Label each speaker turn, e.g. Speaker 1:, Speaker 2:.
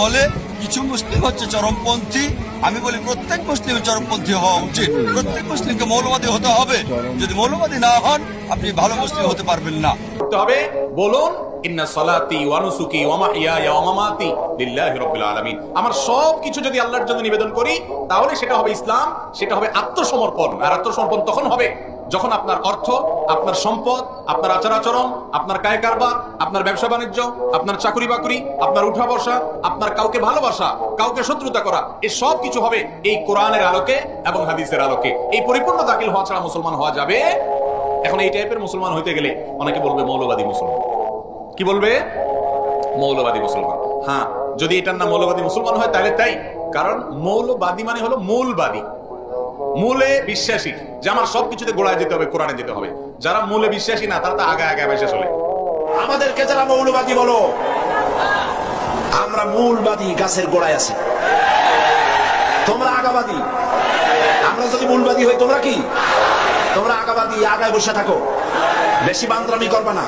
Speaker 1: বলে, কিছু মুসলিম হচ্ছে চরমপন্থী। আমি বলি, প্রত্যেক মুসলিম চরমপন্থী হওয়া উচিত। প্রত্যেক মুসলিমকে মৌলবাদী হতে হবে। যদি মৌলবাদী না হন, আপনি ভালো মুসলিম হতে পারবেন না।
Speaker 2: হবে, বলুন আমার সব কিছু যদি আল্লাহর জন্য নিবেদন করি, তাহলে সেটা হবে ইসলাম, সেটা হবে আত্মসমর্পণ। আর আত্মসমর্পণ তখন হবে যখন আপনার অর্থ, আপনার সম্পদ, আপনার আচার আচরণ, আপনার কায় কারবার, আপনার ব্যবসা বাণিজ্য, আপনার চাকরি বাকরি, আপনার উঠা বসা, আপনার কাউকে ভালোবাসা, কাউকে শত্রুতা করা এই সব কিছু হবে এই কোরআনের আলোকে এবং হাদিসের আলোকে। এই পরিপূর্ণ দাখিল হওয়া ছাড়া মুসলমান হওয়া যাবে? এখন এই টাইপের মুসলমান হইতে গেলে অনেকে বলবে মৌলবাদী মুসলমান। কি বলবে? মৌলবাদী মুসলমান। হ্যাঁ যদি এটার নাম মৌলবাদী মুসলমান হয় তাহলে তাই। কারণ মৌলবাদী মানে হলো মূলবাদী। মূলে বিশ্বাসী, যে আমার সবকিছুতে গোড়ায় যেতে হবে, কোরআনে যেতে হবে। যারা মূলে বিশ্বাসী না, তারা তো আগে আগে বেসে চলে
Speaker 3: আমাদেরকে যারা মৌলবাদী বলো, আমরা মূলবাদী গাছের গোড়ায় আছি। তোমরা আগাবাদী। আমরা যদি মূলবাদী হই, তোমরা কি? তোমরা আগাবাদী, আগায় বসে থাকো। বেশি বান্দ্রামি করবা না।